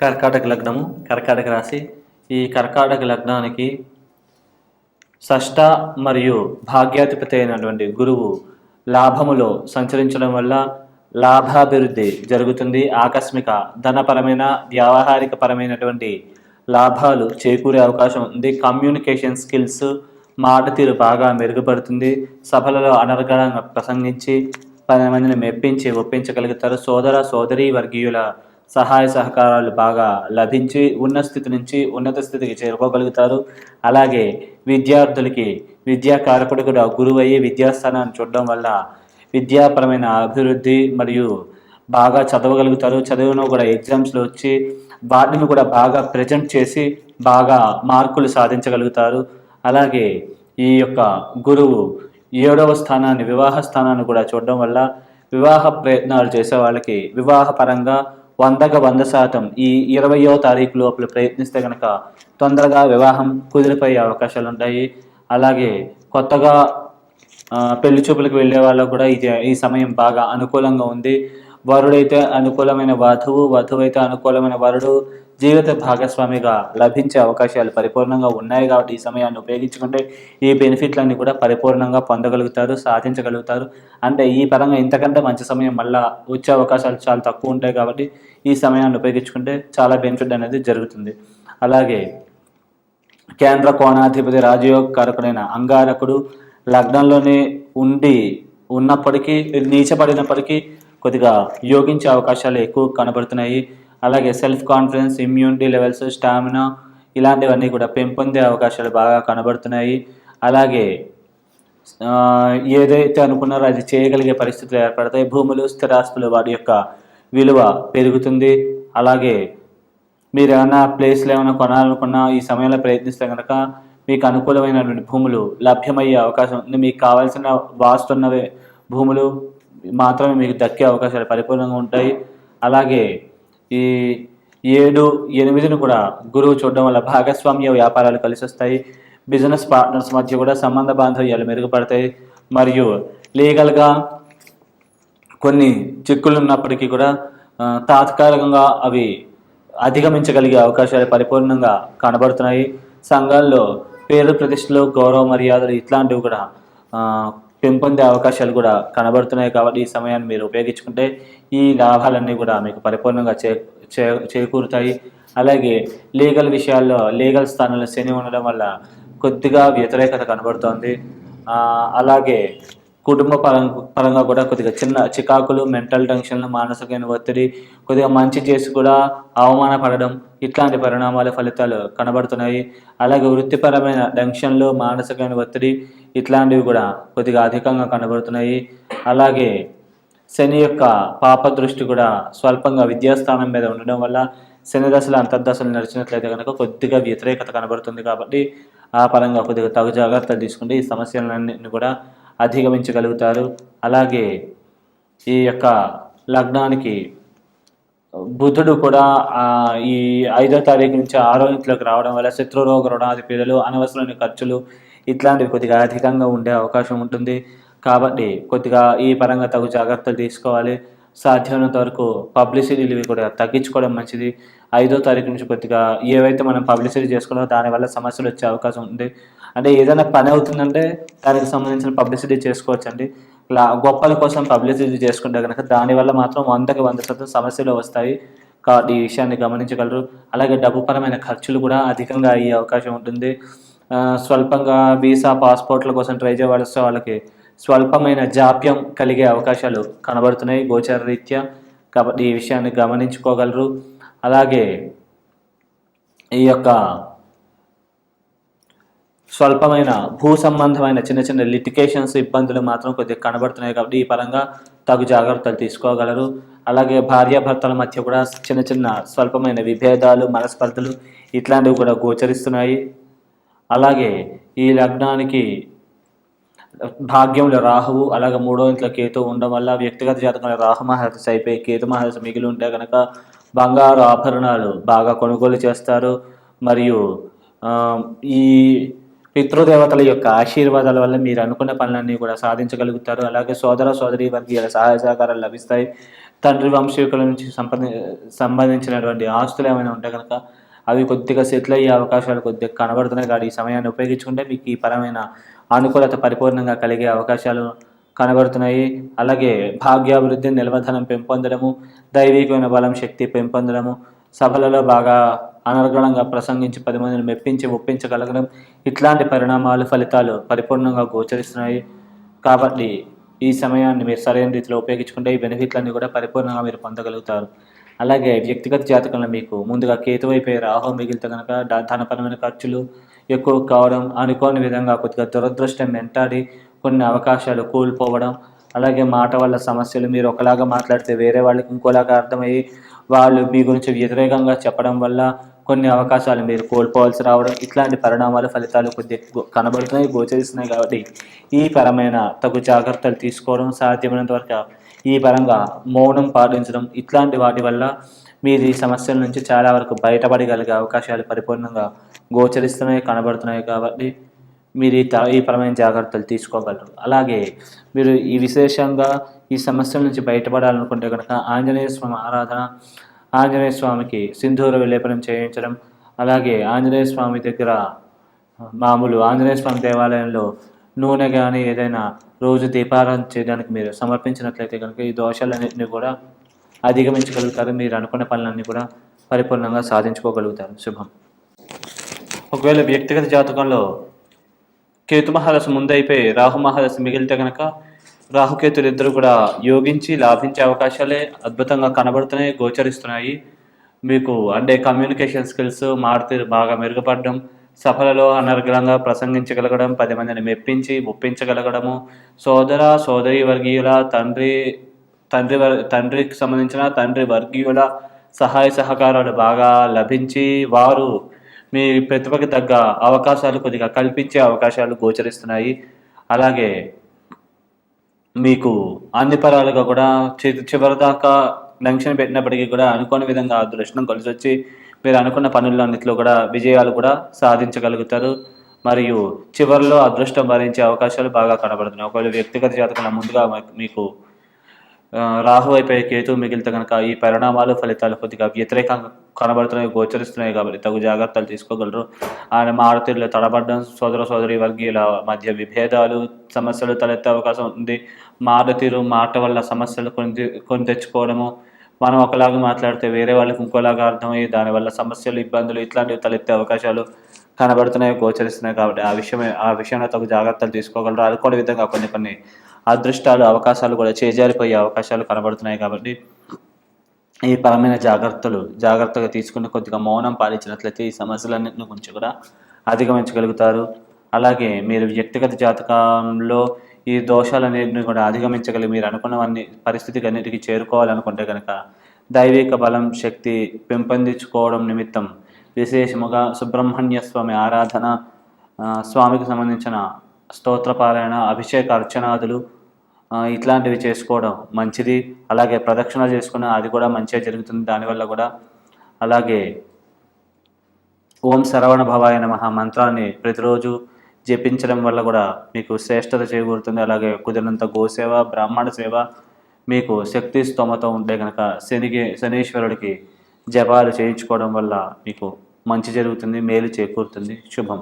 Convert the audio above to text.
కర్కాటక లగ్నము కర్కాటక రాశి. ఈ కర్కాటక లగ్నానికి షష్ట మరియు భాగ్యాధిపతి అయినటువంటి గురువు లాభములో సంచరించడం వల్ల లాభాభివృద్ధి జరుగుతుంది. ఆకస్మిక ధనపరమైన వ్యావహారిక పరమైనటువంటి లాభాలు చేకూరే అవకాశం ఉంది. కమ్యూనికేషన్ స్కిల్స్ మాట తీరు బాగా మెరుగుపడుతుంది. సభలలో అనర్గళంగా ప్రసంగించి పది మందిని మెప్పించి ఒప్పించగలుగుతారు. సోదర సోదరీ వర్గీయుల సహాయ సహకారాలు బాగా లభించి ఉన్న స్థితి నుంచి ఉన్నత స్థితికి చేరుకోగలుగుతారు. అలాగే విద్యార్థులకి విద్యా కారకుడు కూడా గురువు అయ్యి విద్యాస్థానాన్ని చూడడం వల్ల విద్యాపరమైన అభివృద్ధి మరియు బాగా చదవగలుగుతారు. చదివిన కూడా ఎగ్జామ్స్లో వచ్చి వాటిని కూడా బాగా ప్రజెంట్ చేసి బాగా మార్కులు సాధించగలుగుతారు. అలాగే ఈ యొక్క గురువు ఏడవ స్థానాన్ని వివాహ స్థానాన్ని కూడా చూడడం వల్ల వివాహ ప్రయత్నాలు చేసే వాళ్ళకి వివాహపరంగా వందగా వంద శాతం ఈ ఇరవయో తారీఖు లోపల ప్రయత్నిస్తే కనుక తొందరగా వివాహం కుదిరిపోయే అవకాశాలు ఉంటాయి. అలాగే కొత్తగా ఆ, పెళ్ళి చూపులకు వెళ్ళే వాళ్ళకు కూడా ఇది ఈ సమయం బాగా అనుకూలంగా ఉంది. వరుడైతే అనుకూలమైన వధువు వధువు అయితే అనుకూలమైన వరుడు జీవిత భాగస్వామిగా లభించే అవకాశాలు పరిపూర్ణంగా ఉన్నాయి కాబట్టి ఈ సమయాన్ని ఉపయోగించుకుంటే ఈ బెనిఫిట్లన్నీ కూడా పరిపూర్ణంగా పొందగలుగుతారు సాధించగలుగుతారు. అంటే ఈ పరంగా ఇంతకంటే మంచి సమయం మళ్ళా వచ్చే అవకాశాలు చాలా తక్కువ ఉంటాయి కాబట్టి ఈ సమయాన్ని ఉపయోగించుకుంటే చాలా బెనిఫిట్ అనేది జరుగుతుంది. అలాగే కేంద్ర కోణాధిపతి రాజయోగ కారకుడైన అంగారకుడు లగ్నంలోనే ఉండి ఉన్నప్పటికీ నీచపడినప్పటికీ కొద్దిగా యోగించే అవకాశాలు ఎక్కువ కనబడుతున్నాయి. అలాగే self confidence immunity levels stamina ఇలాంటివన్నీ కూడా పెంపొందే అవకాశాలు బాగా కనబడుతున్నాయి. అలాగే ఏదైతే అనుకున్నారో అది చేయగలిగే పరిస్థితులు ఏర్పడతాయి. భూములు స్థిరాస్తులు వాటి యొక్క విలువ పెరుగుతుంది. అలాగే మీరు ఏమైనా ప్లేస్లు ఏమైనా కొనాలనుకున్నా ఈ సమయంలో ప్రయత్నిస్తే కనుక మీకు అనుకూలమైనటువంటి భూములు లభ్యమయ్యే అవకాశం ఉంది. మీకు కావాల్సిన వాస్తున్న భూములు మాత్రమే మీకు దక్కే అవకాశాలు పరిపూర్ణంగా ఉంటాయి. అలాగే ఈ ఏడు ఎనిమిదిని కూడా గురువు చూడడం వల్ల భాగస్వామ్య వ్యాపారాలు కలిసి వస్తాయి. బిజినెస్ పార్ట్నర్స్ మధ్య కూడా సంబంధ బాంధవ్యాలు మెరుగుపడతాయి. మరియు లీగల్గా కొన్ని చిక్కులు ఉన్నప్పటికీ కూడా తాత్కాలికంగా అవి అధిగమించగలిగే అవకాశాలు పరిపూర్ణంగా కనబడుతున్నాయి. సంఘాల్లో పేరు ప్రతిష్టలు గౌరవ మర్యాదలు ఇట్లాంటివి కూడా పెంపొందే అవకాశాలు కూడా కనబడుతున్నాయి కాబట్టి ఈ సమయాన్ని మీరు ఉపయోగించుకుంటే ఈ లాభాలన్నీ కూడా మీకు పరిపూర్ణంగా చే చే చేకూరుతాయి. అలాగే లీగల్ విషయాల్లో లీగల్ స్థానంలో శని ఉండడం వల్ల కొద్దిగా వ్యతిరేకత కనబడుతోంది. అలాగే కుటుంబ పరంగా పరంగా కూడా కొద్దిగా చిన్న చికాకులు మెంటల్ టెన్షన్లు మానసికమైన ఒత్తిడి కొద్దిగా మంచి చేసి కూడా అవమానపడడం ఇట్లాంటి పరిణామాల ఫలితాలు కనబడుతున్నాయి. అలాగే వృత్తిపరమైన టెన్షన్లు మానసికమైన ఒత్తిడి ఇట్లాంటివి కూడా కొద్దిగా అధికంగా కనబడుతున్నాయి. అలాగే శని యొక్క పాప దృష్టి కూడా స్వల్పంగా విద్యాస్థానం మీద ఉండడం వల్ల శని దశలు అంతర్దశలు నడిచినట్లయితే కనుక కొద్దిగా వ్యతిరేకత కనబడుతుంది కాబట్టి ఆ పరంగా కొద్దిగా తగు జాగ్రత్తలు తీసుకుంటే ఈ సమస్యలన్నీ కూడా అధిగమించగలుగుతారు. అలాగే ఈ యొక్క లగ్నానికి బుధుడు కూడా ఈ ఐదో తారీఖు నుంచి ఆరో ఇంట్లోకి రావడం వల్ల శత్రురోగ రుణాది పీడలు అనవసరమైన ఖర్చులు ఇట్లాంటివి కొద్దిగా అధికంగా ఉండే అవకాశం ఉంటుంది. కాబట్టి కొద్దిగా ఈ పరంగా తగు జాగ్రత్తలు తీసుకోవాలి. సాధ్యమైనంత వరకు పబ్లిసిటీలు ఇవి కూడా తగ్గించుకోవడం మంచిది. ఐదో తారీఖు నుంచి కొద్దిగా ఏవైతే మనం పబ్లిసిటీ చేసుకున్నామో దానివల్ల సమస్యలు వచ్చే అవకాశం ఉంది. అంటే ఏదైనా పని అవుతుందంటే దానికి సంబంధించిన పబ్లిసిటీ చేసుకోవచ్చండి. ఇలా గొప్పల కోసం పబ్లిసిటీ చేసుకుంటే కనుక దానివల్ల మాత్రం వందకి వంద శాతం సమస్యలు వస్తాయి. కాబట్టి ఈ విషయాన్ని గమనించగలరు. అలాగే డబ్బుపరమైన ఖర్చులు కూడా అధికంగా అయ్యే అవకాశం ఉంటుంది. స్వల్పంగా వీసా పాస్పోర్ట్ల కోసం ట్రై చేయవలసిన వాళ్ళకి స్వల్పమైన జాప్యం కలిగే అవకాశాలు కనబడుతున్నాయి. గోచర రీత్యా కాబట్టి ఈ విషయాన్ని గమనించుకోగలరు. అలాగే ఈ యొక్క స్వల్పమైన భూ సంబంధమైన చిన్న చిన్న లిటికేషన్స్ ఇబ్బందులు మాత్రం కొద్దిగా కనబడుతున్నాయి కాబట్టి ఈ పరంగా తగు జాగ్రత్తలు తీసుకోగలరు. అలాగే భార్యాభర్తల మధ్య కూడా చిన్న చిన్న స్వల్పమైన విభేదాలు మనస్పర్ధలు ఇట్లాంటివి కూడా గోచరిస్తున్నాయి. అలాగే ఈ లగ్నానికి భాగ్యంలో రాహువు అలాగే మూడో ఇంట్లో కేతు ఉండడం వల్ల వ్యక్తిగత జాతకంలో రాహు మహర్దశ అయిపోయి కేతు మహర్దశ మిగిలి ఉంటే కనుక బంగారు ఆభరణాలు బాగా కొనుగోలు చేస్తారు. మరియు ఈ పితృదేవతల యొక్క ఆశీర్వాదాల వల్ల మీరు అనుకున్న పనులన్నీ కూడా సాధించగలుగుతారు. అలాగే సోదర సోదరి వర్గీయుల సహాయ సహకారాలు లభిస్తాయి. తండ్రి వంశీకుల నుంచి సంబంధించినటువంటి ఆస్తులు ఏమైనా ఉంటే కనుక అవి కొద్దిగా సెటిల్ అయ్యే అవకాశాలు కొద్దిగా కనబడుతున్నాయి. కాబట్టి ఈ సమయాన్ని ఉపయోగించుకుంటే మీకు ఈ పరమైన అనుకూలత పరిపూర్ణంగా కలిగే అవకాశాలు కనబడుతున్నాయి. అలాగే భాగ్యాభివృద్ధి నిల్వధనం పెంపొందడము దైవికమైన బలం శక్తి పెంపొందడము సభలలో బాగా అనర్గణంగా ప్రసంగించి పది మందిని మెప్పించి ఒప్పించగలగడం ఇట్లాంటి పరిణామాలు ఫలితాలు పరిపూర్ణంగా గోచరిస్తున్నాయి. కాబట్టి ఈ సమయాన్ని మీరు సరైన రీతిలో ఉపయోగించుకుంటే ఈ బెనిఫిట్లన్నీ కూడా పరిపూర్ణంగా మీరు పొందగలుగుతారు. అలాగే వ్యక్తిగత జాతకంలో మీకు ముందుగా కేతు అయిపోయి రాహు మిగిలితే కనుక ధనపరమైన ఖర్చులు ఎక్కువ కావడం అనుకోని విధంగా కొద్దిగా దురదృష్టం వెంటాడి కొన్ని అవకాశాలు కోల్పోవడం అలాగే మాట వల్ల సమస్యలు మీరు ఒకలాగా మాట్లాడితే వేరే వాళ్ళకి ఇంకోలాగా అర్థమయ్యి వాళ్ళు మీ గురించి వ్యతిరేకంగా చెప్పడం వల్ల కొన్ని అవకాశాలు మీరు కోల్పోవాల్సి రావడం ఇట్లాంటి పరిణామాలు ఫలితాలు కొద్దిగా కనబడుతున్నాయి గోచరిస్తున్నాయి కాబట్టి ఈ పరమైన తగు జాగ్రత్తలు తీసుకోవడం సాధ్యమైనంత వరకు ఈ పరంగా మౌనం పాటించడం ఇట్లాంటి వాటి వల్ల మీరు ఈ సమస్యల నుంచి చాలా వరకు బయటపడగలిగే అవకాశాలు పరిపూర్ణంగా గోచరిస్తున్నాయి కనబడుతున్నాయి కాబట్టి మీరు ఈ త- ఈ పరమైన జాగ్రత్తలు తీసుకోగలరు. అలాగే మీరు ఈ విశేషంగా ఈ సమస్యల నుంచి బయటపడాలనుకుంటే కనుక ఆంజనేయ స్వామి ఆరాధన ఆంజనేయ స్వామికి సింధూర విలేపనం చేయించడం అలాగే ఆంజనేయ స్వామి దగ్గర మామూలు ఆంజనేయ స్వామి దేవాలయంలో నూనె కానీ ఏదైనా రోజు దీపారాధన చేయడానికి మీరు సమర్పించినట్లయితే కనుక ఈ దోషాలన్నింటినీ కూడా అధిగమించగలుగుతారు. మీరు అనుకున్న పనులన్నీ కూడా పరిపూర్ణంగా సాధించుకోగలుగుతారు. శుభం. ఒకవేళ వ్యక్తిగత జాతకంలో కేతు మహాదశ ముందైపోయి రాహు మహాదశ మిగిలితే కనుక రాహుకేతులు ఇద్దరు కూడా యోగించి లాభించే అవకాశాలే అద్భుతంగా కనబడుతున్నాయి గోచరిస్తున్నాయి. మీకు అంటే కమ్యూనికేషన్ స్కిల్స్ మారుతీరు బాగా మెరుగుపడడం సభలలో అనర్గళంగా ప్రసంగించగలగడం పది మందిని మెప్పించి ఒప్పించగలగడము. సోదర సోదరి వర్గీయుల తండ్రి తండ్రి వర్ తండ్రికి సంబంధించిన తండ్రి వర్గీయుల సహాయ సహకారాలు బాగా లభించి వారు మీ ప్రతిభకి తగ్గ అవకాశాలు కొద్దిగా కల్పించే అవకాశాలు గోచరిస్తున్నాయి. అలాగే మీకు అన్ని పరాలుగా కూడా చి- చివరి దాకా పెట్టినప్పటికీ కూడా అనుకోని విధంగా అదృష్టం కలిసి వచ్చి మీరు అనుకున్న పనులన్నింటిలో కూడా విజయాలు కూడా సాధించగలుగుతారు. మరియు చివరిలో అదృష్టం భరించే అవకాశాలు బాగా కనబడుతున్నాయి. ఒకవేళ వ్యక్తిగత జాతకంలో ముందుగా మీకు రాహు అయిపోయి కేతు మిగిలితే కనుక ఈ పరిణామాలు ఫలితాలు కొద్దిగా వ్యతిరేకంగా కనబడుతున్నాయి గోచరిస్తున్నాయి కాబట్టి తగు జాగ్రత్తలు తీసుకోగలరు. ఆయన మారుతీరులో తడబడడం సోదర సోదరి వర్గీయుల మధ్య విభేదాలు సమస్యలు తలెత్తే అవకాశం ఉంది. మారుతీరు మాట వల్ల సమస్యలు కొని కొని తెచ్చుకోవడము మనం ఒకలాగా మాట్లాడితే వేరే వాళ్ళకి ఇంకోలాగా అర్థమయ్యి దానివల్ల సమస్యలు ఇబ్బందులు ఇట్లాంటివి తలెత్తే అవకాశాలు కనబడుతున్నాయి గోచరిస్తున్నాయి కాబట్టి ఆ విషయమే ఆ విషయంలో తగు జాగ్రత్తలు తీసుకోగలరు. అనుకోని విధంగా కొన్ని కొన్ని అదృష్టాలు అవకాశాలు కూడా చేజారిపోయే అవకాశాలు కనబడుతున్నాయి కాబట్టి ఈ పరమైన జాగ్రత్తలు జాగ్రత్తగా తీసుకుని కొద్దిగా మౌనం పాలించినట్లయితే ఈ సమస్యలన్నింటిని గురించి కూడా అధిగమించగలుగుతారు. అలాగే మీరు వ్యక్తిగత జాతకంలో ఈ దోషాలన్నింటిని కూడా అధిగమించగలిగి మీరు అనుకున్నవన్నీ పరిస్థితికి అన్నిటికీ చేరుకోవాలనుకుంటే కనుక దైవిక బలం శక్తి పెంపొందించుకోవడం నిమిత్తం విశేషముగా సుబ్రహ్మణ్య స్వామి ఆరాధన స్వామికి సంబంధించిన స్తోత్రపారాయణ అభిషేక అర్చనాదులు ఇట్లాంటివి చేసుకోవడం మంచిది. అలాగే ప్రదక్షిణ చేసుకున్న అది కూడా మంచిగా జరుగుతుంది. దానివల్ల కూడా అలాగే ఓం శరవణ భవాయ నమ మంత్రాన్ని ప్రతిరోజు జపించడం వల్ల కూడా మీకు శ్రేష్టత చేకూరుతుంది. అలాగే కుదిరినంత గోసేవ బ్రాహ్మణ సేవ మీకు శక్తి స్తోమత ఉంటే కనుక శనికి శనీశ్వరుడికి జపాలు చేయించుకోవడం వల్ల మీకు మంచి జరుగుతుంది మేలు చేకూరుతుంది. శుభం.